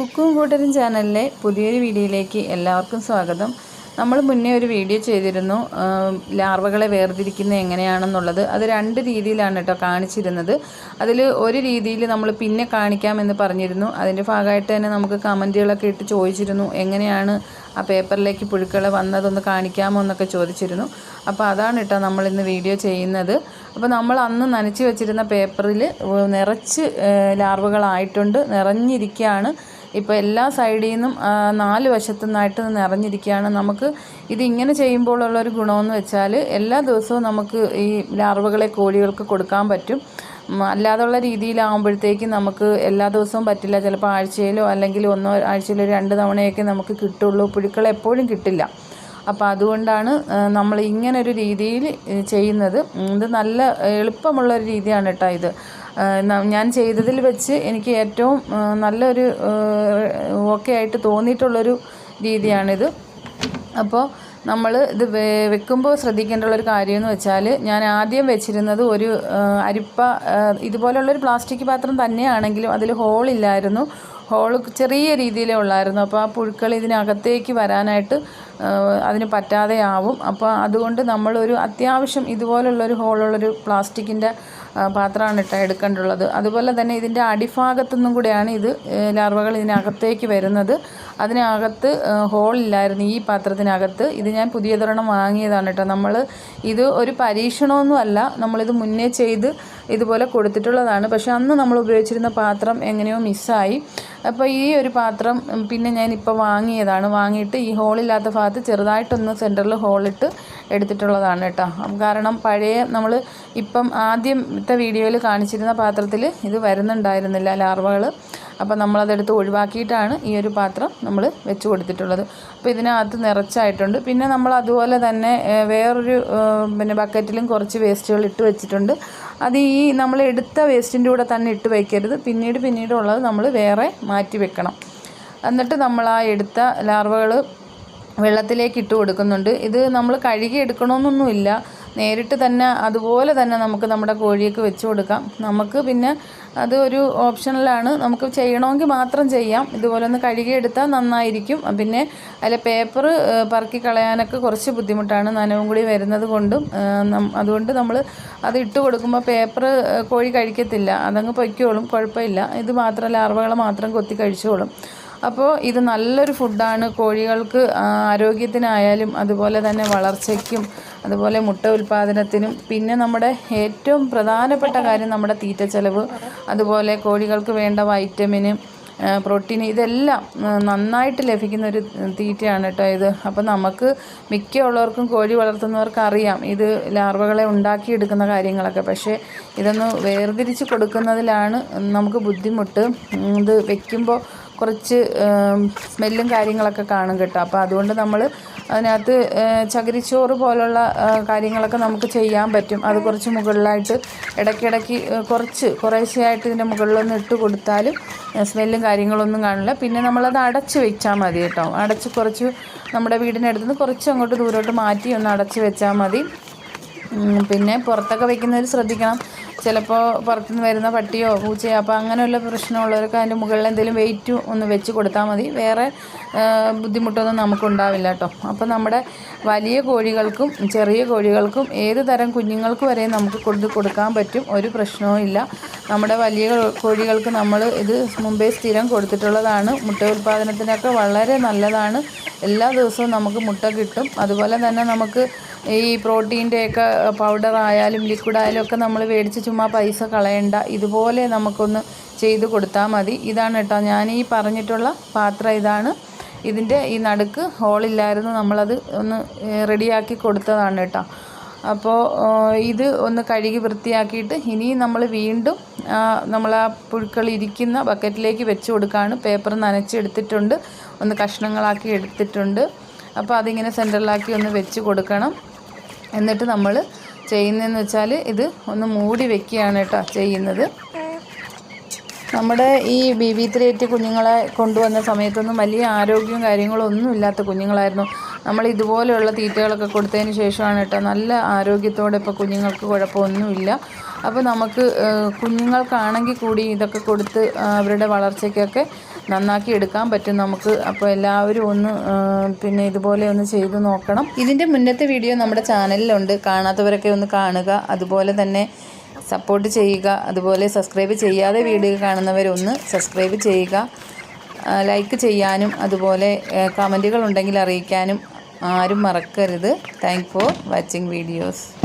കുക്കും കൂട്ടരും ചാനലിലെ പുതിയൊരു വീഡിയോയിലേക്ക് എല്ലാവർക്കും സ്വാഗതം. നമ്മൾ മുന്നേ ഒരു വീഡിയോ ചെയ്തിരുന്നു ലാർവകളെ വേർതിരിക്കുന്നത് എങ്ങനെയാണെന്നുള്ളത്. അത് രണ്ട് രീതിയിലാണ് കേട്ടോ കാണിച്ചിരുന്നത്. അതിൽ ഒരു രീതിയിൽ നമ്മൾ പിന്നെ കാണിക്കാമെന്ന് പറഞ്ഞിരുന്നു. അതിന്റെ ഭാഗമായിട്ട് തന്നെ നമുക്ക് കമന്റുകളൊക്കെ ഇട്ട് ചോദിച്ചിരുന്നു എങ്ങനെയാണ് ആ പേപ്പറിലേക്ക് പുഴുക്കൾ വന്നതൊന്ന് കാണിക്കാമോ എന്നൊക്കെ ചോദിച്ചിരുന്നു. അപ്പോൾ അതാണ് കേട്ടോ നമ്മൾ ഇന്ന് വീഡിയോ ചെയ്യുന്നത്. അപ്പോൾ നമ്മൾ അന്ന് നനച്ച് വെച്ചിരുന്ന പേപ്പറിൽ നിറച്ച് ലാർവകളായിട്ടുണ്ട് നിറഞ്ഞിരിക്കുകയാണ്. ഇപ്പോൾ എല്ലാ സൈഡിൽ നിന്നും നാല് വശത്തു നിന്നായിട്ട് നിറഞ്ഞിരിക്കുകയാണ് നമുക്ക് ഇത് ഇങ്ങനെ ചെയ്യുമ്പോഴുള്ളൊരു ഗുണമെന്ന് വെച്ചാൽ എല്ലാ ദിവസവും നമുക്ക് ഈ ലാർവകളെ കോഴികൾക്ക് കൊടുക്കാൻ പറ്റും. അല്ലാതുള്ള രീതിയിലാകുമ്പോഴത്തേക്ക് നമുക്ക് എല്ലാ ദിവസവും പറ്റില്ല. ചിലപ്പോൾ ആഴ്ചയിലോ അല്ലെങ്കിൽ ഒന്നോ ആഴ്ചയിലോ രണ്ട് തവണയൊക്കെ നമുക്ക് കിട്ടുള്ളൂ. പുഴുക്കൾ എപ്പോഴും കിട്ടില്ല. അപ്പോൾ അതുകൊണ്ടാണ് നമ്മൾ ഇങ്ങനൊരു രീതിയിൽ ചെയ്യുന്നത്. ഇത് നല്ല എളുപ്പമുള്ള ഒരു രീതിയാണ് കേട്ടോ ഇത്. ഞാൻ ചെയ്തതിൽ വെച്ച് എനിക്ക് ഏറ്റവും നല്ലൊരു ഓക്കെ ആയിട്ട് തോന്നിയിട്ടുള്ളൊരു രീതിയാണിത്. അപ്പോൾ നമ്മൾ ഇത് വെക്കുമ്പോൾ ശ്രദ്ധിക്കേണ്ടുള്ളൊരു കാര്യമെന്ന് വെച്ചാൽ ഞാൻ ആദ്യം വെച്ചിരുന്നത് ഒരു അരിപ്പ ഇതുപോലുള്ളൊരു പ്ലാസ്റ്റിക് പാത്രം തന്നെയാണെങ്കിലും അതിൽ ഹോളില്ലായിരുന്നു ഹോൾ ചെറിയ രീതിയിലേ ഉള്ളായിരുന്നു. അപ്പോൾ ആ പുഴുക്കൾ ഇതിനകത്തേക്ക് വരാനായിട്ട് അതിന് പറ്റാതെ ആവും അപ്പോൾ അതുകൊണ്ട് നമ്മളൊരു അത്യാവശ്യം ഇതുപോലുള്ളൊരു ഹോളുള്ളൊരു പ്ലാസ്റ്റിക്കിന്റെ പാത്രമാണ് ഇട്ട് എടുക്കേണ്ടുള്ളത്. അതുപോലെ തന്നെ ഇതിന്റെ അടിഭാഗത്തുനിന്നും കൂടെയാണ് ഇത് ലാർവകൾ ഇതിനകത്തേക്ക് വരുന്നത്. അതിനകത്ത് ഹോളില്ലായിരുന്നു ഈ പാത്രത്തിനകത്ത്. ഇത് ഞാൻ പുതിയ പുതിയതൊരെണ്ണം വാങ്ങിയതാണ് കേട്ടോ. നമ്മൾ ഇത് ഒരു പരീക്ഷണമൊന്നുമല്ല നമ്മളിത് മുന്നേ ചെയ്ത് ഇതുപോലെ കൊടുത്തിട്ടുള്ളതാണ്. പക്ഷെ അന്ന് നമ്മൾ ഉപയോഗിച്ചിരുന്ന പാത്രം എങ്ങനെയോ മിസ്സായി. അപ്പോൾ ഈ ഒരു പാത്രം പിന്നെ ഞാൻ വാങ്ങിയതാണ്. വാങ്ങിയിട്ട് ഈ ഹോളില്ലാത്ത ഭാഗത്ത് ചെറുതായിട്ടൊന്ന് സെന്ററിൽ ഹോളിട്ട് എടുത്തിട്ടുള്ളതാണ് കേട്ടോ. കാരണം പഴയ നമ്മൾ ഇപ്പം ആദ്യത്തെ വീഡിയോയിൽ കാണിച്ചിരുന്ന പാത്രത്തിൽ ഇത് വരുന്നുണ്ടായിരുന്നില്ല ലാർവകൾ അപ്പോൾ നമ്മളതെടുത്ത് ഒഴിവാക്കിയിട്ടാണ് ഈ ഒരു പാത്രം നമ്മൾ വെച്ച് കൊടുത്തിട്ടുള്ളത്. അപ്പോൾ ഇതിനകത്ത് നിറച്ചായിട്ടുണ്ട്. പിന്നെ നമ്മൾ അതുപോലെ തന്നെ വേറൊരു പിന്നെ ബക്കറ്റിലും കുറച്ച് വേസ്റ്റുകൾ ഇട്ട് വെച്ചിട്ടുണ്ട്. അത് ഈ നമ്മൾ എടുത്ത വേസ്റ്റിന്റെ കൂടെ തന്നെ ഇട്ട് വയ്ക്കരുത് പിന്നീട് പിന്നീടുള്ളത് നമ്മൾ വേറെ മാറ്റി വെക്കണം. എന്നിട്ട് നമ്മൾ ആ എടുത്ത ലാർവകൾ വെള്ളത്തിലേക്ക് ഇട്ട് കൊടുക്കുന്നുണ്ട്. ഇത് നമ്മൾ കഴുകി എടുക്കണമെന്നൊന്നുമില്ല നേരിട്ട് തന്നെ അതുപോലെ തന്നെ നമുക്ക് നമ്മുടെ കോഴിയൊക്കെ വെച്ച് കൊടുക്കാം. നമുക്ക് പിന്നെ അത് ഒരു ഓപ്ഷണലാണ് നമുക്ക് ചെയ്യണമെങ്കിൽ മാത്രം ചെയ്യാം. ഇതുപോലെ ഒന്ന് കഴുകിയെടുത്താൽ നന്നായിരിക്കും. പിന്നെ അതിലെ പേപ്പർ പറക്കി കളയാനൊക്കെ കുറച്ച് ബുദ്ധിമുട്ടാണ്. നനവും കൂടി വരുന്നത് കൊണ്ടും അതുകൊണ്ട് നമ്മൾ അത് ഇട്ട് കൊടുക്കുമ്പോൾ പേപ്പർ കോഴി കഴിക്കത്തില്ല. അതങ്ങ് പൊയ്ക്കോളും. കുഴപ്പമില്ല. ഇത് മാത്രം ലാർവകളെ മാത്രം കൊത്തി കഴിച്ചോളും. അപ്പോൾ ഇത് നല്ലൊരു ഫുഡാണ്. കോഴികൾക്ക് ആരോഗ്യത്തിനായാലും അതുപോലെ തന്നെ വളർച്ചയ്ക്കും അതുപോലെ മുട്ട ഉൽപ്പാദനത്തിനും പിന്നെ നമ്മുടെ ഏറ്റവും പ്രധാനപ്പെട്ട കാര്യം നമ്മുടെ തീറ്റ ചെലവ് അതുപോലെ കോഴികൾക്ക് വേണ്ട വൈറ്റമിന് പ്രോട്ടീൻ ഇതെല്ലാം നന്നായിട്ട് ലഭിക്കുന്ന ഒരു തീറ്റയാണ് കേട്ടോ ഇത്. അപ്പോൾ നമുക്ക് മിക്ക ഉള്ളവർക്കും കോഴി വളർത്തുന്നവർക്ക് അറിയാം ഇത് ലാർവകളെ ഉണ്ടാക്കിയെടുക്കുന്ന കാര്യങ്ങളൊക്കെ. പക്ഷേ ഇതൊന്ന് വേർതിരിച്ച് കൊടുക്കുന്നതിലാണ് നമുക്ക് ബുദ്ധിമുട്ട്. ഇത് വെക്കുമ്പോൾ കുറച്ച് സ്മെല്ലും കാര്യങ്ങളൊക്കെ കാണും കേട്ടോ. അപ്പോൾ അതുകൊണ്ട് നമ്മൾ അതിനകത്ത് ചകിരിച്ചോറ് പോലുള്ള കാര്യങ്ങളൊക്കെ നമുക്ക് ചെയ്യാൻ പറ്റും. അത് കുറച്ച് മുകളിലായിട്ട് ഇടയ്ക്കിടയ്ക്ക് കുറച്ച് കുറേശ്ശെയായിട്ട് ഇതിന്റെ മുകളിലൊന്ന് ഇട്ട് കൊടുത്താലും സ്മെല്ലും കാര്യങ്ങളൊന്നും കാണില്ല. പിന്നെ നമ്മളത് അടച്ച് വെച്ചാൽ മതി കേട്ടോ. അടച്ച് കുറച്ച് നമ്മുടെ വീടിനടുത്ത് നിന്ന് കുറച്ച് അങ്ങോട്ട് ദൂരോട്ട് മാറ്റി ഒന്ന് അടച്ച് വെച്ചാൽ മതി. പിന്നെ പുറത്തൊക്കെ വയ്ക്കുന്നവർ ശ്രദ്ധിക്കണം. ചിലപ്പോൾ പുറത്തുനിന്ന് വരുന്ന പട്ടിയോ പൂച്ചയോ അപ്പോൾ അങ്ങനെയുള്ള പ്രശ്നമുള്ളവർക്ക് അതിന്റെ മുകളിൽ എന്തെങ്കിലും വെയിറ്റ് ഒന്ന് വെച്ച് കൊടുത്താൽ മതി. വേറെ ബുദ്ധിമുട്ടൊന്നും നമുക്കുണ്ടാവില്ല കേട്ടോ. അപ്പോൾ നമ്മുടെ വലിയ കോഴികൾക്കും ചെറിയ കോഴികൾക്കും ഏത് തരം കുഞ്ഞുങ്ങൾക്ക് വരെ നമുക്ക് കൊടുത്ത് കൊടുക്കാൻ പറ്റും ഒരു പ്രശ്നവും ഇല്ല. നമ്മുടെ വലിയ കോഴികൾക്ക് നമ്മൾ ഇത് മുമ്പേ സ്ഥിരം കൊടുത്തിട്ടുള്ളതാണ്. മുട്ട ഉൽപ്പാദനത്തിനൊക്കെ വളരെ നല്ലതാണ്. എല്ലാ ദിവസവും നമുക്ക് മുട്ട കിട്ടും. അതുപോലെ തന്നെ നമുക്ക് ഈ പ്രോട്ടീന്റെയൊക്കെ ലിക്വിഡ് ആയാലും ഒക്കെ നമ്മൾ മേടിച്ച് ചുമ്മാ പൈസ കളയണ്ട. ഇതുപോലെ നമുക്കൊന്ന് ചെയ്ത് കൊടുത്താൽ മതി. ഇതാണ് കേട്ടോ ഞാൻ ഈ പറഞ്ഞിട്ടുള്ള പാത്രം. ഇതാണ് ഇതിന്റെ ഈ നടുക്ക് ഹോളില്ലായിരുന്നു നമ്മളത് ഒന്ന് റെഡിയാക്കി കൊടുത്തതാണ് കേട്ടോ. അപ്പോൾ ഇത് ഒന്ന് കഴുകി വൃത്തിയാക്കിയിട്ട് ഇനി നമ്മൾ വീണ്ടും നമ്മൾ ആ പുഴുക്കൾ ഇരിക്കുന്ന ബക്കറ്റിലേക്ക് വെച്ച് കൊടുക്കുകയാണ് പേപ്പർ നനച്ചെടുത്തിട്ടുണ്ട്. ഒന്ന് കഷ്ണങ്ങളാക്കി എടുത്തിട്ടുണ്ട്. അപ്പോൾ അതിങ്ങനെ സെന്ററിലാക്കി ഒന്ന് വെച്ച് കൊടുക്കണം. എന്നിട്ട് നമ്മൾ ചെയ്യുന്നതെന്ന് വെച്ചാൽ ഇത് ഒന്ന് മൂടി വെക്കുകയാണ് കേട്ടോ ചെയ്യുന്നത്. നമ്മുടെ ഈ ബി ബി ത്രീ എയ്റ്റ് കുഞ്ഞുങ്ങളെ കൊണ്ടുവന്ന സമയത്തൊന്നും വലിയ ആരോഗ്യവും കാര്യങ്ങളും ഒന്നും ഇല്ലാത്ത കുഞ്ഞുങ്ങളായിരുന്നു. നമ്മൾ ഇതുപോലെയുള്ള തീറ്റകളൊക്കെ കൊടുത്തതിന് ശേഷമാണ് കേട്ടോ നല്ല ആരോഗ്യത്തോടെ ഇപ്പോൾ കുഞ്ഞുങ്ങൾക്ക് കുഴപ്പമൊന്നുമില്ല. അപ്പോൾ നമുക്ക് കുഞ്ഞുങ്ങൾക്കാണെങ്കിൽ കൂടി ഇതൊക്കെ കൊടുത്ത് അവരുടെ വളർച്ചയ്ക്കൊക്കെ നന്നാക്കി എടുക്കാൻ പറ്റും നമുക്ക്. അപ്പോൾ എല്ലാവരും ഒന്ന് പിന്നെ ഇതുപോലെ ഒന്ന് ചെയ്ത് നോക്കണം. ഇതിന്റെ മുന്നത്തെ വീഡിയോ നമ്മുടെ ചാനലിലുണ്ട്. കാണാത്തവരൊക്കെ ഒന്ന് കാണുക. അതുപോലെ തന്നെ സപ്പോർട്ട് ചെയ്യുക. അതുപോലെ സബ്സ്ക്രൈബ് ചെയ്യാതെ വീഡിയോ കാണുന്നവരൊന്ന് സബ്സ്ക്രൈബ് ചെയ്യുക. ലൈക്ക് ചെയ്യാനും അതുപോലെ കമന്റുകൾ ഉണ്ടെങ്കിൽ അറിയിക്കാനും ആരും മറക്കരുത്. Thank for watching videos